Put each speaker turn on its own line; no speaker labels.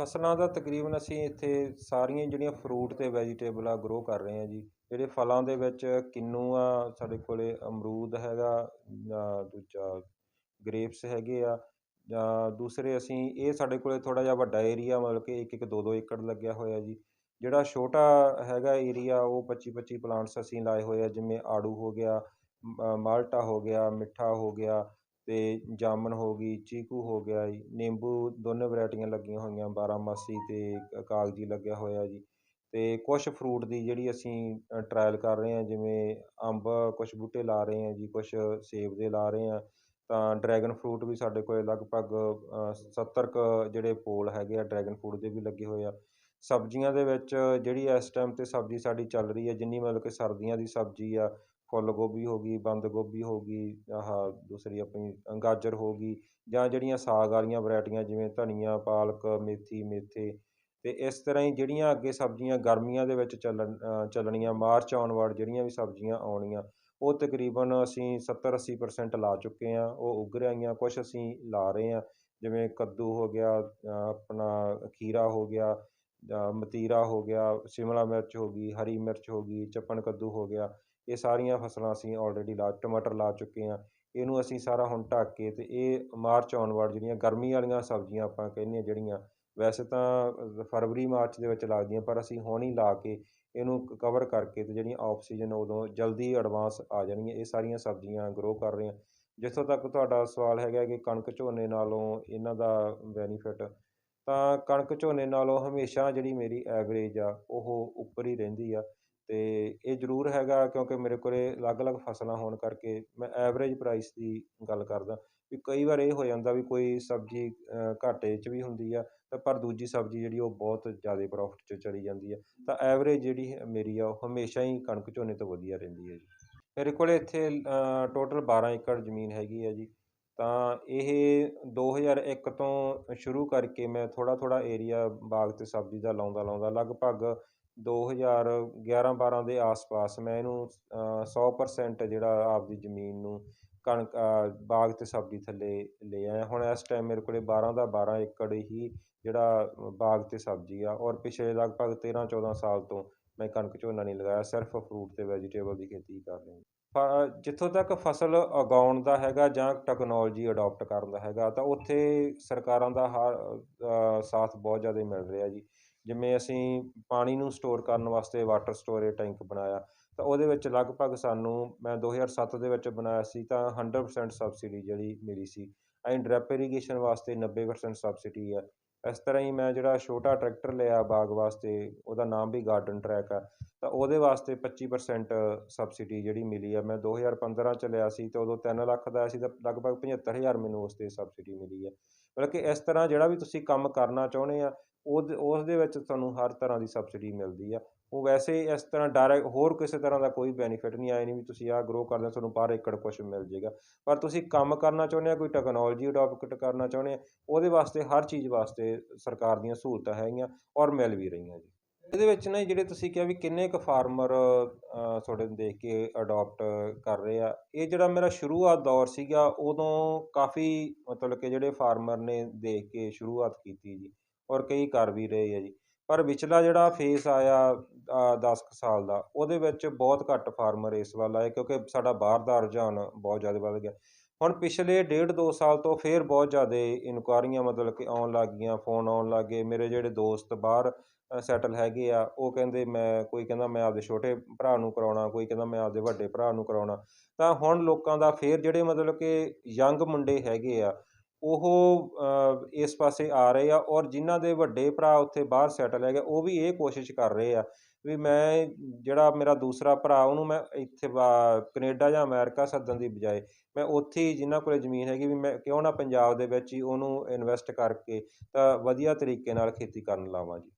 ਫਸਲਾਂ ਦਾ ਤਕਰੀਬਨ ਅਸੀਂ ਇੱਥੇ ਸਾਰੀਆਂ ਜਿਹੜੀਆਂ ਫਰੂਟ ਅਤੇ ਵੈਜੀਟੇਬਲ ਆ ਗਰੋ ਕਰ ਰਹੇ ਹਾਂ ਜੀ। ਜਿਹੜੇ ਫਲਾਂ ਦੇ ਵਿੱਚ ਕਿੰਨੂ ਆ, ਸਾਡੇ ਕੋਲ ਅਮਰੂਦ ਹੈਗਾ, ਜਾਂ ਦੂਜਾ ਗਰੇਪਸ ਹੈਗੇ ਆ, ਜਾਂ ਦੂਸਰੇ ਅਸੀਂ ਇਹ ਸਾਡੇ ਕੋਲ ਥੋੜ੍ਹਾ ਜਿਹਾ ਵੱਡਾ ਏਰੀਆ ਮਤਲਬ ਕਿ ਇੱਕ ਇੱਕ ਦੋ ਦੋ ਏਕੜ ਲੱਗਿਆ ਹੋਇਆ ਜੀ। ਜਿਹੜਾ ਛੋਟਾ ਹੈਗਾ ਏਰੀਆ ਉਹ 25 25 ਪਲਾਂਟਸ ਅਸੀਂ ਲਾਏ ਹੋਏ ਆ, ਜਿਵੇਂ ਆੜੂ ਹੋ ਗਿਆ ਮਾਲਟਾ ਹੋ ਗਿਆ, ਮਿੱਠਾ ਹੋ ਗਿਆ ਅਤੇ ਜਾਮਨ ਹੋ ਗਈ, ਚੀਕੂ ਹੋ ਗਿਆ ਜੀ, ਨਿੰਬੂ ਦੋਨੇ ਵਰਾਇਟੀਆਂ ਲੱਗੀਆਂ ਹੋਈਆਂ, ਬਾਰਾਮਾਸੀ ਅਤੇ ਕਾਗਜੀ ਲੱਗਿਆ ਹੋਇਆ ਜੀ। ਅਤੇ ਕੁਛ ਫਰੂਟ ਦੀ ਜਿਹੜੀ ਅਸੀਂ ਟਰਾਇਲ ਕਰ ਰਹੇ ਹਾਂ, ਜਿਵੇਂ ਅੰਬ ਕੁਛ ਬੂਟੇ ਲਾ ਰਹੇ ਹਾਂ ਜੀ, ਕੁਛ ਸੇਬ ਦੇ ਲਾ ਰਹੇ ਹਾਂ, ਤਾਂ ਡਰੈਗਨ ਫਰੂਟ ਵੀ ਸਾਡੇ ਕੋਲ ਲਗਭਗ ਸੱਤਰ ਕੁ ਜਿਹੜੇ ਪੋਲ ਹੈਗੇ ਆ ਡਰੈਗਨ ਫਰੂਟ ਦੇ ਵੀ ਲੱਗੇ ਹੋਏ ਆ। ਸਬਜ਼ੀਆਂ ਦੇ ਵਿੱਚ ਜਿਹੜੀ ਇਸ ਟਾਈਮ ਤੇ ਸਬਜ਼ੀ ਸਾਡੀ ਚੱਲ ਰਹੀ ਹੈ, ਜਿੰਨੀ ਮਤਲਬ ਕਿ ਸਰਦੀਆਂ ਦੀ ਸਬਜ਼ੀ ਆ ਫੁੱਲ ਗੋਭੀ ਹੋ ਗਈ, ਬੰਦ ਗੋਭੀ ਹੋ ਗਈ, ਆਹ ਦੂਸਰੀ ਆਪਣੀ ਗਾਜਰ ਹੋ ਗਈ ਜਾਂ ਜਿਹੜੀਆਂ ਸਾਗ ਵਾਲੀਆਂ ਵਰਾਇਟੀਆਂ ਜਿਵੇਂ ਧਨੀਆ, ਪਾਲਕ, ਮੇਥੀ, ਮੇਥੇ ਅਤੇ ਇਸ ਤਰ੍ਹਾਂ ਹੀ ਜਿਹੜੀਆਂ ਅੱਗੇ ਸਬਜ਼ੀਆਂ ਗਰਮੀਆਂ ਦੇ ਵਿੱਚ ਚੱਲਣ ਚੱਲਣੀਆਂ, ਮਾਰਚ ਆਨਵਰਡ ਜਿਹੜੀਆਂ ਵੀ ਸਬਜ਼ੀਆਂ ਆਉਣੀਆਂ, ਉਹ ਤਕਰੀਬਨ ਅਸੀਂ 70 80% ਲਾ ਚੁੱਕੇ ਹਾਂ, ਉਹ ਉੱਗ ਰਹੀਆਂ, ਕੁਛ ਅਸੀਂ ਲਾ ਰਹੇ ਹਾਂ, ਜਿਵੇਂ ਕੱਦੂ ਹੋ ਗਿਆ ਆਪਣਾ ਖੀਰਾ ਹੋ ਗਿਆ, ਜਾਂ ਮਤੀਰਾ ਹੋ ਗਿਆ, ਸ਼ਿਮਲਾ ਮਿਰਚ ਹੋ ਗਈ, ਹਰੀ ਮਿਰਚ ਹੋ ਗਈ, ਚੱਪਣ ਕੱਦੂ ਹੋ ਗਿਆ ਇਹ ਸਾਰੀਆਂ ਫਸਲਾਂ ਅਸੀਂ ਆਲਰੇਡੀ ਲਾ, ਟਮਾਟਰ ਲਾ ਚੁੱਕੇ ਹਾਂ। ਇਹਨੂੰ ਅਸੀਂ ਸਾਰਾ ਹੁਣ ਢੱਕ ਕੇ ਅਤੇ ਇਹ ਮਾਰਚ ਆਨਵਰਡ ਜਿਹੜੀਆਂ ਗਰਮੀ ਵਾਲੀਆਂ ਸਬਜ਼ੀਆਂ ਆਪਾਂ ਕਹਿੰਦੇ ਹਾਂ ਜਿਹੜੀਆਂ, ਵੈਸੇ ਤਾਂ ਫਰਵਰੀ, ਮਾਰਚ ਦੇ ਵਿੱਚ ਲੱਗਦੀਆਂ ਪਰ ਅਸੀਂ ਹੁਣ ਹੀ ਲਾ ਕੇ ਇਹਨੂੰ ਕਵਰ ਕਰਕੇ ਅਤੇ ਜਿਹੜੀਆਂ ਆਫ ਸੀਜ਼ਨ ਉਦੋਂ ਜਲਦੀ ਐਡਵਾਂਸ ਆ ਜਾਣਗੀਆਂ, ਇਹ ਸਾਰੀਆਂ ਸਬਜ਼ੀਆਂ ਗਰੋ ਕਰ ਰਹੇ ਹਾਂ। ਜਿੱਥੋਂ ਤੱਕ ਤੁਹਾਡਾ ਸਵਾਲ ਹੈਗਾ ਕਿ ਕਣਕ ਝੋਨੇ ਨਾਲੋਂ ਇਹਨਾਂ ਦਾ ਬੈਨੀਫਿਟ ਤਾਂ ਕਣਕ ਝੋਨੇ ਨਾਲੋਂ ਹਮੇਸ਼ਾ ਜਿਹੜੀ ਮੇਰੀ ਐਵਰੇਜ ਆ, ਉਹ ਉੱਪਰ ਹੀ ਰਹਿੰਦੀ ਆ। ਤੇ ਇਹ ਜ਼ਰੂਰ ਹੈਗਾ ਕਿਉਂਕਿ ਮੇਰੇ ਕੋਲੇ ਅਲੱਗ-ਅਲੱਗ ਫਸਲਾਂ ਹੋਣ ਕਰਕੇ ਮੈਂ ਐਵਰੇਜ ਪ੍ਰਾਈਸ ਦੀ ਗੱਲ ਕਰਦਾ। ਵੀ ਕਈ ਵਾਰ ਇਹ ਹੋ ਜਾਂਦਾ ਵੀ ਕੋਈ ਸਬਜ਼ੀ ਘਾਟੇ 'ਚ ਵੀ ਹੁੰਦੀ ਆ, ਤਾਂ ਪਰ ਦੂਜੀ ਸਬਜ਼ੀ ਜਿਹੜੀ ਉਹ ਬਹੁਤ ਜ਼ਿਆਦਾ ਪ੍ਰੋਫਿਟ 'ਚ ਚਲੀ ਜਾਂਦੀ ਆ। ਤਾਂ ਐਵਰੇਜ ਜਿਹੜੀ ਮੇਰੀ ਆ, ਉਹ ਹਮੇਸ਼ਾ ਹੀ ਕਣਕ ਝੋਨੇ ਤੋਂ ਵਧੀਆ ਰਹਿੰਦੀ ਹੈ ਜੀ। ਮੇਰੇ ਕੋਲੇ ਇੱਥੇ ਟੋਟਲ 12 ਏਕੜ ਜ਼ਮੀਨ ਹੈਗੀ ਆ ਜੀ। ਤਾਂ ਇਹ 2001 ਤੋਂ ਸ਼ੁਰੂ ਕਰਕੇ ਮੈਂ ਥੋੜ੍ਹਾ ਥੋੜ੍ਹਾ ਏਰੀਆ ਬਾਗ ਤੇ ਸਬਜ਼ੀ ਦਾ ਲਾਉਂਦਾ ਲਾਉਂਦਾ ਲਗਭਗ 2011-12 ਦੇ ਆਸ-ਪਾਸ ਮੈਂ ਇਹਨੂੰ ਅ, 100% ਜਿਹੜਾ ਆਪਦੀ ਜ਼ਮੀਨ ਨੂੰ ਕਣਕ ਬਾਗ ਤੇ ਸਬਜ਼ੀ ਥੱਲੇ ਲੈ ਆਇਆ। ਹੁਣ ਇਸ ਟਾਈਮ ਮੇਰੇ ਕੋਲੇ 12 ਦਾ 12 ਏਕੜ ਹੀ ਜਿਹੜਾ ਬਾਗ ਤੇ ਸਬਜ਼ੀ ਆ ਔਰ ਪਿਛਲੇ ਲਗਭਗ 13-14 ਸਾਲ ਤੋਂ ਮੈਂ ਕਣਕ ਝੋਨਾ ਨਹੀਂ ਲਗਾਇਆ ਸਿਰਫ ਫਰੂਟ ਤੇ ਵੈਜੀਟੇਬਲ ਦੀ ਖੇਤੀ ਕਰ ਰਿਹਾ। ਫ- ਜਿੱਥੋਂ ਤੱਕ ਫਸਲ ਉਗਾਉਣ ਦਾ ਹੈਗਾ ਜਾਂ ਟੈਕਨੋਲੋਜੀ ਅਡਾਪਟ ਕਰਨ ਦਾ ਹੈਗਾ ਤਾਂ ਉੱਥੇ ਸਰਕਾਰਾਂ ਦਾ ਹਰ ਸਾਥ ਬਹੁਤ ਜ਼ਿਆਦਾ ਮਿਲ ਰਿਹਾ ਜੀ। ਜਿਵੇਂ ਅਸੀਂ ਪਾਣੀ ਨੂੰ ਸਟੋਰ ਕਰਨ ਵਾਸਤੇ ਵਾਟਰ ਸਟੋਰੇਜ ਟੈਂਕ ਬਣਾਇਆ, ਤਾਂ ਉਹਦੇ ਵਿੱਚ ਲਗਭਗ ਸਾਨੂੰ, ਮੈਂ 2007 ਦੇ ਵਿੱਚ ਬਣਾਇਆ ਸੀ, ਤਾਂ 100% ਸਬਸਿਡੀ ਜਿਹੜੀ ਮਿਲੀ ਸੀ। ਐਂ ਡ੍ਰਿਪ ਇਰੀਗੇਸ਼ਨ ਵਾਸਤੇ 90% ਸਬਸਿਡੀ ਹੈ ਇਸ ਤਰ੍ਹਾਂ ਹੀ ਮੈਂ ਜਿਹੜਾ ਛੋਟਾ ਟਰੈਕਟਰ ਲਿਆ ਬਾਗ ਵਾਸਤੇ, ਉਹਦਾ ਨਾਮ ਵੀ ਗਾਰਡਨ ਟਰੈਕ ਆ। ਤਾਂ ਉਹਦੇ ਵਾਸਤੇ 25% ਸਬਸਿਡੀ ਜਿਹੜੀ ਮਿਲੀ ਆ। ਮੈਂ 2015 ਚ ਲਿਆ ਸੀ, ਤੇ ਉਦੋਂ 3 ਲੱਖ ਦਾ ਸੀ, ਤਾਂ ਲਗਭਗ 75000 ਮੈਨੂੰ ਉਸ ਤੇ ਸਬਸਿਡੀ ਮਿਲੀ ਆ। ਮਤਲਬ ਕਿ ਇਸ ਤਰ੍ਹਾਂ ਜਿਹੜਾ ਵੀ ਤੁਸੀਂ ਕੰਮ ਕਰਨਾ ਚਾਹੁੰਦੇ ਆ ਉਹ ਉਸ ਦੇ ਵਿੱਚ ਤੁਹਾਨੂੰ ਹਰ ਤਰ੍ਹਾਂ ਦੀ ਸਬਸਿਡੀ ਮਿਲਦੀ ਆ। ਉਹ ਵੈਸੇ ਇਸ ਤਰ੍ਹਾਂ ਡਾਇਰੈਕਟ ਹੋਰ ਕਿਸੇ ਤਰ੍ਹਾਂ ਦਾ ਕੋਈ ਬੈਨੀਫਿਟ ਨਹੀਂ ਆਏ ਨਹੀਂ ਵੀ ਤੁਸੀਂ ਆਹ ਗਰੋ ਕਰਦੇ ਹੋ, ਤੁਹਾਨੂੰ ਪਰ ਏਕੜ ਕੁਛ ਮਿਲ ਜਾਏਗਾ। ਪਰ ਤੁਸੀਂ ਕੰਮ ਕਰਨਾ ਚਾਹੁੰਦੇ ਆ ਕੋਈ ਟੈਕਨੋਲੋਜੀ ਅਡਾਪਟ ਕਰਨਾ ਚਾਹੁੰਦੇ ਆ ਉਹਦੇ ਵਾਸਤੇ, ਹਰ ਚੀਜ਼ ਵਾਸਤੇ ਸਰਕਾਰ ਦੀਆਂ ਸਹੂਲਤਾਂ ਹੈਗੀਆਂ ਔਰ ਮਿਲ ਵੀ ਰਹੀਆਂ ਜੀ। ਇਹਦੇ ਵਿੱਚ ਨਾ ਜਿਹੜੇ ਤੁਸੀਂ ਕਿਹਾ ਵੀ ਕਿੰਨੇ ਕੁ ਫਾਰਮਰ ਤੁਹਾਡੇ ਨੂੰ ਦੇਖ ਕੇ ਅਡਾਪਟ ਕਰ ਰਹੇ ਆ, ਇਹ ਜਿਹੜਾ ਮੇਰਾ ਸ਼ੁਰੂਆਤ ਦੌਰ ਸੀਗਾ, ਉਦੋਂ ਕਾਫੀ ਮਤਲਬ ਕਿ ਜਿਹੜੇ ਫਾਰਮਰ ਨੇ ਦੇਖ ਕੇ ਸ਼ੁਰੂਆਤ ਕੀਤੀ ਜੀ। ਔਰ ਕਈ ਕਰ ਵੀ ਰਹੇ ਆ ਜੀ। ਪਰ ਵਿਚਲਾ ਜਿਹੜਾ ਫੇਸ ਆਇਆ 10 ਕੁ ਸਾਲ ਦਾ, ਉਹਦੇ ਵਿੱਚ ਬਹੁਤ ਘੱਟ ਫਾਰਮਰ ਇਸ ਵੱਲ ਆਏ ਕਿਉਂਕਿ ਸਾਡਾ ਬਾਹਰ ਦਾ ਰੁਝਾਨ ਬਹੁਤ ਜ਼ਿਆਦਾ ਵੱਧ ਗਿਆ। ਹੁਣ ਪਿਛਲੇ ਡੇਢ ਦੋ ਸਾਲ ਤੋਂ ਫੇਰ ਬਹੁਤ ਜ਼ਿਆਦਾ ਇਨਕੁਆਰੀਆਂ ਮਤਲਬ ਕਿ ਆਉਣ ਲੱਗ ਗਈਆਂ ਫੋਨ ਆਉਣ ਲੱਗ ਗਏ। ਮੇਰੇ ਜਿਹੜੇ ਦੋਸਤ ਬਾਹਰ ਸੈਟਲ ਹੈਗੇ ਆ, ਉਹ ਕਹਿੰਦੇ ਮੈਂ, ਕੋਈ ਕਹਿੰਦਾ ਮੈਂ ਆਪਦੇ ਛੋਟੇ ਭਰਾ ਨੂੰ ਕਰਾਉਣਾ, ਕੋਈ ਕਹਿੰਦਾ ਮੈਂ ਆਪਦੇ ਵੱਡੇ ਭਰਾ ਨੂੰ ਕਰਾਉਣਾ। ਤਾਂ ਹੁਣ ਲੋਕਾਂ ਦਾ ਫੇਰ ਜਿਹੜੇ ਮਤਲਬ ਕਿ ਯੰਗ ਮੁੰਡੇ ਹੈਗੇ ਆ ਉਹ ਇਸ ਪਾਸੇ ਆ ਰਹੇ ਆ ਔਰ ਜਿਨ੍ਹਾਂ ਦੇ ਵੱਡੇ ਭਰਾ ਉੱਥੇ ਬਾਹਰ ਸੈਟਲ ਹੈਗੇ, ਉਹ ਵੀ ਇਹ ਕੋਸ਼ਿਸ਼ ਕਰ ਰਹੇ ਆ ਵੀ ਮੈਂ ਜਿਹੜਾ ਮੇਰਾ ਦੂਸਰਾ ਭਰਾ, ਉਹਨੂੰ ਮੈਂ ਇੱਥੇ ਬਾ- ਕੈਨੇਡਾ ਜਾਂ ਅਮਰੀਕਾ ਸੱਦਣ ਦੀ ਬਜਾਏ, ਮੈਂ ਉੱਥੇ ਹੀ ਜਿਨ੍ਹਾਂ ਕੋਲੇ ਜ਼ਮੀਨ ਹੈਗੀ ਵੀ ਮੈਂ ਕਿਉਂ ਨਾ ਪੰਜਾਬ ਦੇ ਵਿੱਚ ਹੀ ਉਹਨੂੰ ਇਨਵੈਸਟ ਕਰਕੇ ਤਾਂ ਵਧੀਆ ਤਰੀਕੇ ਨਾਲ ਖੇਤੀ ਕਰਨ ਲਾਵਾਂ ਜੀ।